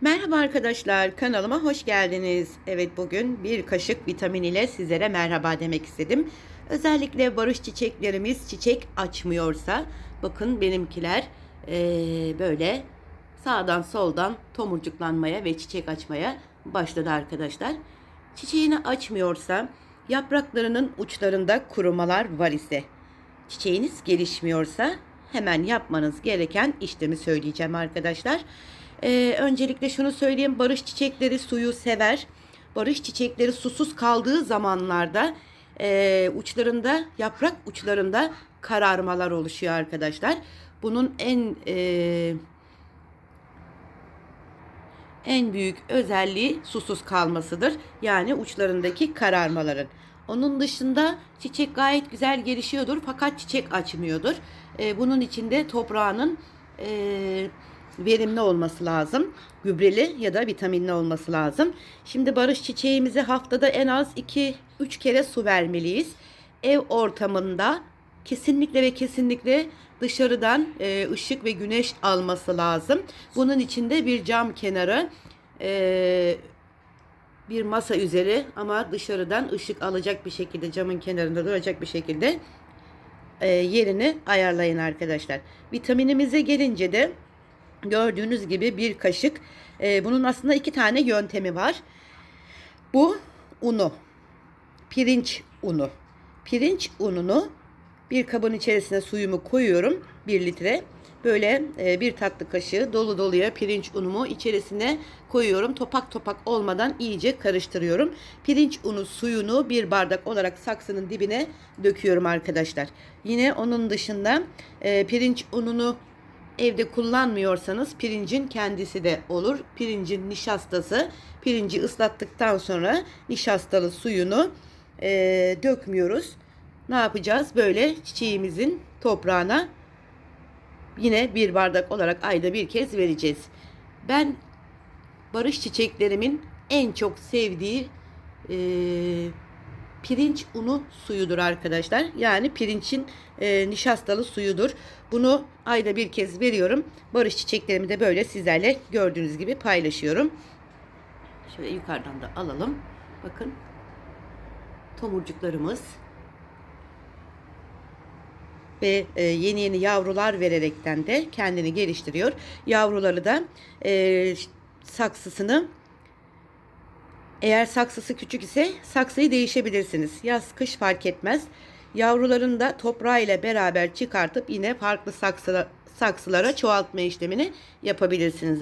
Merhaba arkadaşlar, kanalıma hoş geldiniz. Evet bugün bir kaşık vitamin ile sizlere merhaba demek istedim. Özellikle barış çiçeklerimiz çiçek açmıyorsa, bakın benimkiler eee, böyle sağdan soldan tomurcuklanmaya ve çiçek açmaya başladı arkadaşlar. Çiçeğini açmıyorsa, yapraklarının uçlarında kurumalar var ise, çiçeğiniz gelişmiyorsa hemen yapmanız gereken işlemi söyleyeceğim arkadaşlar. Ee, öncelikle şunu söyleyeyim. Barış çiçekleri suyu sever. Barış çiçekleri susuz kaldığı zamanlarda e, uçlarında, yaprak uçlarında kararmalar oluşuyor arkadaşlar. Bunun en e, en büyük özelliği susuz kalmasıdır. Yani uçlarındaki kararmaların. Onun dışında çiçek gayet güzel gelişiyordur fakat çiçek açmıyordur. Ee, bunun için de toprağının e, verimli olması lazım. Gübreli ya da vitaminli olması lazım. Şimdi barış çiçeğimize haftada en az 2-3 kere su vermeliyiz. Ev ortamında kesinlikle ve kesinlikle dışarıdan e, ışık ve güneş alması lazım. Bunun için de bir cam kenarı e, bir masa üzeri ama dışarıdan ışık alacak bir şekilde camın kenarında duracak bir şekilde e, yerini ayarlayın arkadaşlar. Vitaminimize gelince de gördüğünüz gibi bir kaşık. E, bunun aslında iki tane yöntemi var. Bu unu. Pirinç unu. Pirinç ununu bir kabın içerisine suyumu koyuyorum. 1 litre. Böyle e, bir tatlı kaşığı dolu doluya pirinç unumu içerisine koyuyorum. Topak topak olmadan iyice karıştırıyorum. Pirinç unu suyunu bir bardak olarak saksının dibine döküyorum arkadaşlar. Yine onun dışında e, pirinç ununu evde kullanmıyorsanız pirincin kendisi de olur. Pirincin nişastası. Pirinci ıslattıktan sonra nişastalı suyunu e, dökmüyoruz. Ne yapacağız? Böyle çiçeğimizin toprağına yine bir bardak olarak ayda bir kez vereceğiz. Ben barış çiçeklerimin en çok sevdiği e, pirinç unu suyudur arkadaşlar. Yani pirinçin e, nişastalı suyudur. Bunu ayda bir kez veriyorum. Barış çiçeklerimi de böyle sizlerle gördüğünüz gibi paylaşıyorum. Şöyle yukarıdan da alalım. Bakın tomurcuklarımız ve e, yeni yeni yavrular vererekten de kendini geliştiriyor. Yavruları da e, saksısını eğer saksısı küçük ise saksıyı değişebilirsiniz. Yaz kış fark etmez. Yavrularını da toprağı ile beraber çıkartıp yine farklı saksıla, saksılara çoğaltma işlemini yapabilirsiniz